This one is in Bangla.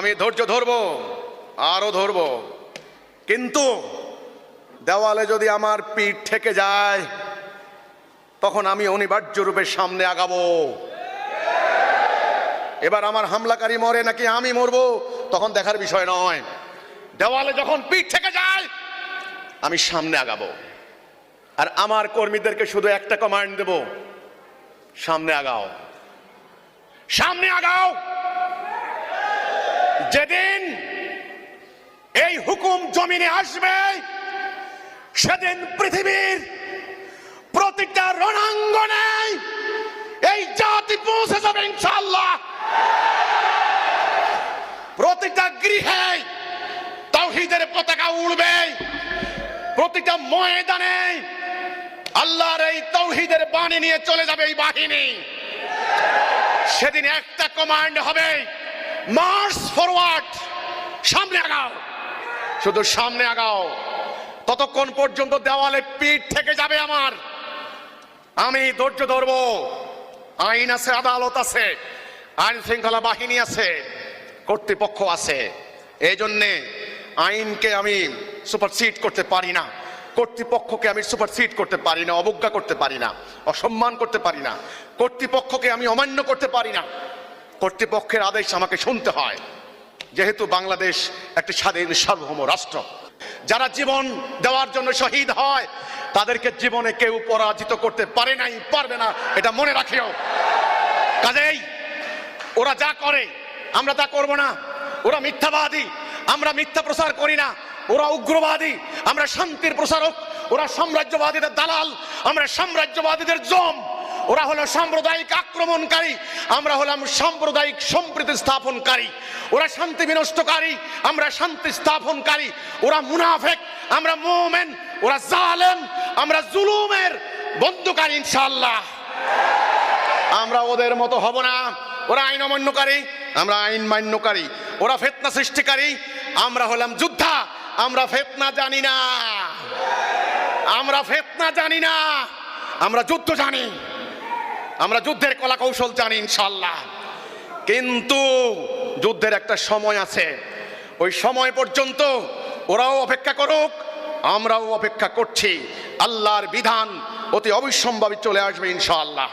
আমি ধৈর্য ধরবো আরও ধরবো। কিন্তু দেওয়ালে যদি আমার পিঠ থেকে যায়, তখন আমি অনিবার্য রূপে সামনে আগাবো। এবার আমার হামলাকারী মরে নাকি আমি মরবো, তখন দেখার বিষয় নয়। দেওয়ালে যখন পিঠ থেকে যায়, আমি সামনে আগাবো। আর আমার কর্মীদেরকে শুধু একটা কমান্ড দেব, সামনে আগাও। সামনে আগাও! যেদিন এই হুকুম জমিনে আসবে, সেদিন পৃথিবীর প্রতিটা রণাঙ্গনে এই জাতি পৌঁছে যাবে ইনশাল্লাহ প্রতিটা গৃহে তাওহীদের পতাকা উড়বে। প্রতিটা ময়দানে আল্লাহর এই তৌহিদের বাণী নিয়ে চলে যাবে এই বাহিনী। সেদিন একটা কমান্ড হবে মার্চ ফরওয়ার্ড, সামনে আগাও। শুধু সামনে আগাও। ততক্ষণ পর্যন্ত দেওয়ালে পিঠ থেকে যাবে আমার। আমি ধৈর্য ধরবো। আইন আছে, আদালত আছে, আইন শৃঙ্খলা বাহিনী আছে, কর্তৃপক্ষ আছে। এই জন্যে আইনকে আমি সুপারসিড করতে পারি না, কর্তৃপক্ষকে আমি সুপারসিড করতে পারি না, অবজ্ঞা করতে পারি না, অসম্মান করতে পারি না, কর্তৃপক্ষকে আমি অমান্য করতে পারি না। কর্তৃপক্ষের আদেশ আমাকে শুনতে হয়। যেহেতু বাংলাদেশ একটি স্বাধীন সার্বভৌম রাষ্ট্র। যারা জীবন দেওয়ার জন্য শহীদ হয়, তাদেরকে জীবনে কেউ পরাজিত করতে পারে নাই, পারবে না, এটা মনে রাখিও। কাজেই ওরা যা করে, আমরা তা করব না। ওরা মিথ্যাবাদী, আমরা মিথ্যা প্রচার করি না। ওরা উগ্রবাদী, আমরা শান্তির প্রসারক ওরা সাম্রাজ্যবাদীদের দালাল, আমরা সাম্রাজ্যবাদীদের জম। ওরা হলো সাম্প্রদায়িক আক্রমণকারী, আমরা হলাম সাম্প্রদায়িক সম্প্রীতি স্থাপনকারী। ওরা শান্তি বিনষ্টকারী, আমরা শান্তি স্থাপনকারী। ওরা মুনাফেক, আমরা মোমেন, ওরা জালেম, আমরা জুলুমের বন্ধুকারী ইনশাল্লাহ আমরা ওদের মতো হব না। ওরা আইন অমান্যকারী, আমরা আইন মান্যকারী। ওরা ফেতনা সৃষ্টিকারী, আমরা হলাম যোদ্ধা, আমরা ফেতনা জানি না। আমরা ফেতনা জানি না। আমরা যুদ্ধ জানি। আমরা যুদ্ধের কলা কৌশল জানি ইনশাল্লাহ কিন্তু যুদ্ধের একটা সময় আছে। ওই সময় পর্যন্ত ওরাও অপেক্ষা করুক, আমরাও অপেক্ষা করছি। আল্লাহর বিধান অতি অবিসম্ভাবী চলে আসবে, ইনশাআল্লাহ।